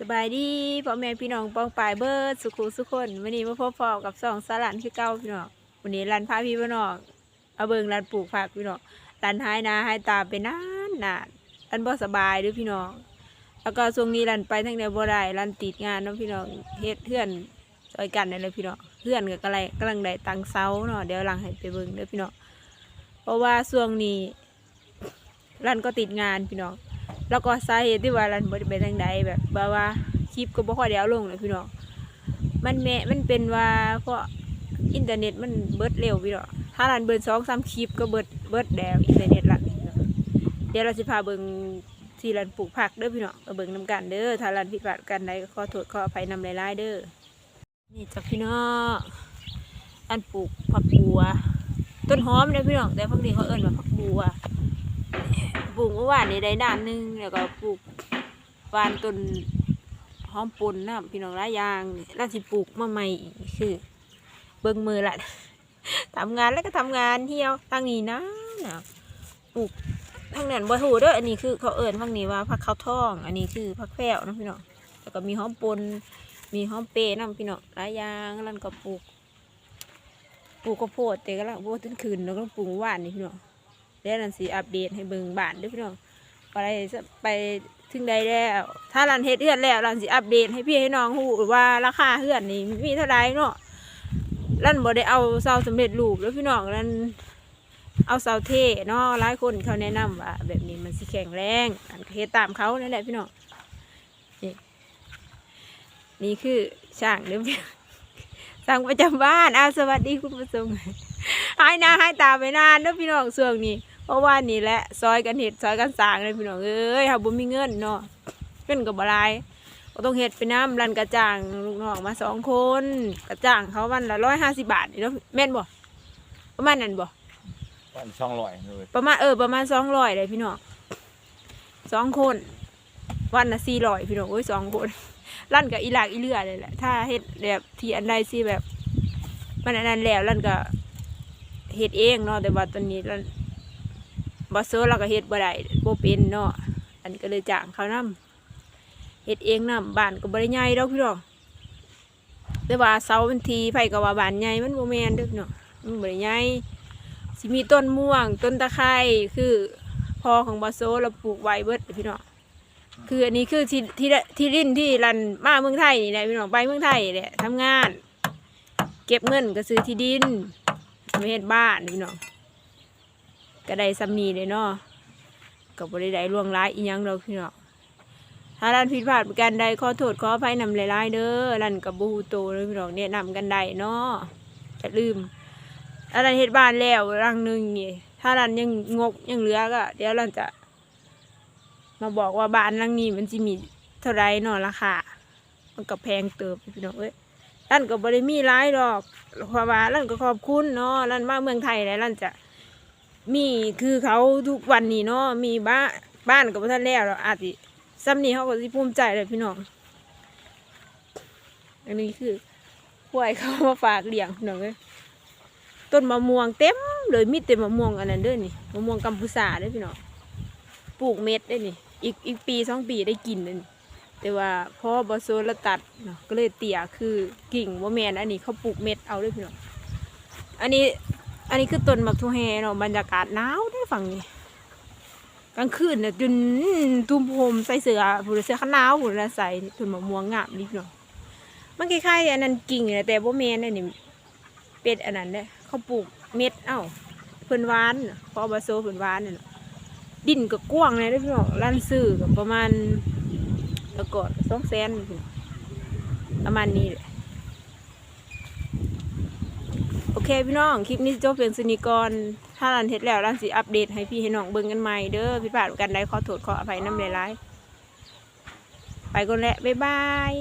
สบายดีพ่อแม่พี่น้องปองปายเบิร์ดสุขุสุขคนวันนี้มาพบพอกับสองสลันคือเก้าพี่น้องวันนี้รันพาพี่พี่น้องเอาเบิงรันปลูกผักพี่น้องรันหายนาหายตาไปนานนานรันบ่สบายด้วยพี่น้องแล้วก็ช่วงนี้รันไปทั้งในบ่ได้รันติดงานเนาะพี่น้องเฮ็ดเพื่อนซอยกันนั่นเลยพี่น้องเพื่อนก็กำลังกำลังได้ตังเซาเนาะเดี๋ยวหลังให้ไปเบิงเด้อพี่น้องเพราะว่าช่วงนี้รันก็ติดงานพี่น้อง แล้วก็สาเหตุที่ว่ารันบ่ได้ไปทางใดแบบบบว่าคลิปก็บ่ค่อยได้เอาลงเลยพี่น้องมันแม่มันเป็นว่าเพราะอินเทอร์เน็ตมันเบิดเร็วพี่น้องถ้ารันเบิดสองสามคลิปก็เบิดเบิดแล้วอินเทอร์เน็ตรันพี่น้องเดี๋ยวเราสิพาเบิ่งที่รันปลูกผักเด้อพี่น้องเบิ่งนํกันเด้อถ้ารันผิดพลาดกันใดก็ขอโทษขออภัยนำหลายๆเด้อนี่จ้ะพี่น้องอันปลูกผักบัว ต้นหอมเด้อพี่น้องแต่พวกนี้เขาเอิ้นว่าผักบัว ปลูกเมื่อวานนี้ได้ด้านหนึงแล้วก็ปลูกวานต้นหอมปนนะพี่น้องหลายอย่างแล้วสิปลูกมาใหม่อีกคือ เบิ่งมือละทำงานแล้วก็ทำงานเที่ยวตั้งนี้นะน่ะปลูกทางนั้นบ่ถูเด้ออันนี้คือเขาเอิ้นฝั่งนี้ว่าผักข้าวทอง อันนี้คือผักแพรวนะพี่น้องแล้วก็มีหอมปนมีหอมเปรย์นะพี่น้องหลายอย่างแล้วก็ปลูกปลูกข้าวโพดแต่ก็ละโพดต้นคืนแล้วก็ปลูกเมื่อวานนี่พี่น้อง แล้วนันสีอัปเดตให้เบิ่งบ้านด้วยพี่น้องไปไปถึงใดแล้ว ถ้ารันเฮ็ดเฮือนแล้วรันสิอัปเดตให้พี่ให้น้องฮู้ว่าราคาเฮือนนี่มีเท่าไรเนาะรันบ่ได้เอาเสาสำเร็จรูปแล้วพี่น้องรันเอาเสาเทเนาะหลายคนเขาแนะนำว่าแบบนี้มันสิแข็งแรงอันเฮ็ดตามเขานั่นแหละพี่น้องนี่นี่คือช่างเด้อพี่น้องช่างประจำบ้านอาสวัสดีคุณผู้ชม หายหน้าหายตาไปนานเด้อพี่น้องช่วงนี้เพราะว่านี่แหละซอยกันเห็ดซอยกันสร้างเลยพี่น้องเอ้ยเฮาบ่มีเงินเนาะเงินก็บ่หลายก็ต้องเฮ็ดไปน้ำรันกระจ่างลูกน้องมาสองคน กระจ่างเขาวันละร้อยห้าสิบาทนี่เนาะแม่นบ่ประมาณนั้นบ่วันช่องลอยเลยประมาณเออประมาณสองร้อยเลยพี่น้องสองคน วันละสี่ร้อยพี่น้องโอ้ยสองคนลั่นกับอีหลากอีเลือเลยแหละถ้าเฮ็ดแบบที่อันใดสิแบบมันอันนั้นแล้วลั่นก็ เฮ็ดเองเนาะแต่ว่าตอนนี้ลั่นบอสโซเราก็เฮ็ดบ่ได้บ่เป็นเนาะอันก็เลยจ้างเขานํเฮ็ดเองนํบ้านก็บ่ได้ใหญ่ดอกพี่น้องแต่ว่าเสามันทีไผก็ว่าบ้านใหญ่มันบ่แม่นเด้อพี่น้องมันบ่ได้ใหญ่สิมีต้นม่วง ต้นตะไคร้คือพอของบาโซเราปลูกไว้เบิดพี่น้องคืออันนี้คือที่ที่ที่ดินที่รันมาเมืองไทยนี่แหละพี่น้องไปเมืองไทยแหละทำงาน เก็บเงินก็ซื้อที่ดิน เห็นบ้านพี่น้องก็ได้ซ้ำนีเลยเนาะกับบริได้ล่วงร้ายอีหยังเราพี่น้องถ้ารันผิดพลาดประการใดขอโทษขออภัยนำหลายๆเด้อรันกับบูโตเลยพี่น้องแนะนำกันได้เนาะอย่าลืมถ้ารันเฮ็ดบ้านแล้วรังหนึ่งนี่ถ้ารันยังงกยังเหลือก็ เดี๋ยวรันจะ มาบอกว่าบ้านหลังนี้มันจะมีเท่าไรเนาะราคามันก็แพงเติบพี่น้องเอ้ย รันก็บริมีร้ายดอกเพราะว่ารันก็ขอบคุณเนาะรันมาเมืองไทยแล้วรันจะมีคือเขาทุกวันนี้เนาะมีบ้านบ้านกับท่านแล้วเราอาจจะซ้ำนี้เขาก็สิภูมิใจเลยพี่น้องอันนี้คือป่วยเขามาฝากเลี้ยงพี่องเอ้ยต้นมะม่วงเต็มเลยมีแต่มะม่วงอันนั้นด้อนี่มะม่วงกัมพูชาด้อพี่น้องปลูกเม็ดได้นี่อีกอีกปีสองปีได้กินเลยนี่ แต่ว่าพอบอโซละตัดเนาะก็เลยเตี่ยคือกิ่งว่าแมนอันนี้เขาปลูกเม็ดเอาด้วยพี่น้องอันนี้อันนี้คือต้นมักทูแฮเนาะบรรยากาศหนาวได้ฝั่งนี้กลางคืนเนี่ยจนตุ้มโฮมใส่เสื้อผู้เสือขนาวผู้ละใส่ต้นมะม่วงงามนี่พี่น้องมันคล้ายๆอันนั้นกิ่งเนี่ยแต่บ่แมนอันนี้เป็ดอันนั้นเนี่ยเขาปลูกเม็ดเอ้าเพิ่นหวานน่ะพอบาโซเพิ่นหวานเนี่นน่ะดินก็กว้างเลยด้อพี่น้องร้านซื้อก็ประมาณ แล้วก็สองแสนประมาณนี้โอเคพี่น้อง คลิปนี้จบเพียงสนิกร ถ้ารันเฮ็ดแล้วร้านสิอัปเดตให้พี่ให้น้องเบิ่งกันใหม่เด้อพี่พลาดกันได้ขอโทษขออภัยน้ำหลายๆไปก่อนแหละบ๊ายบาย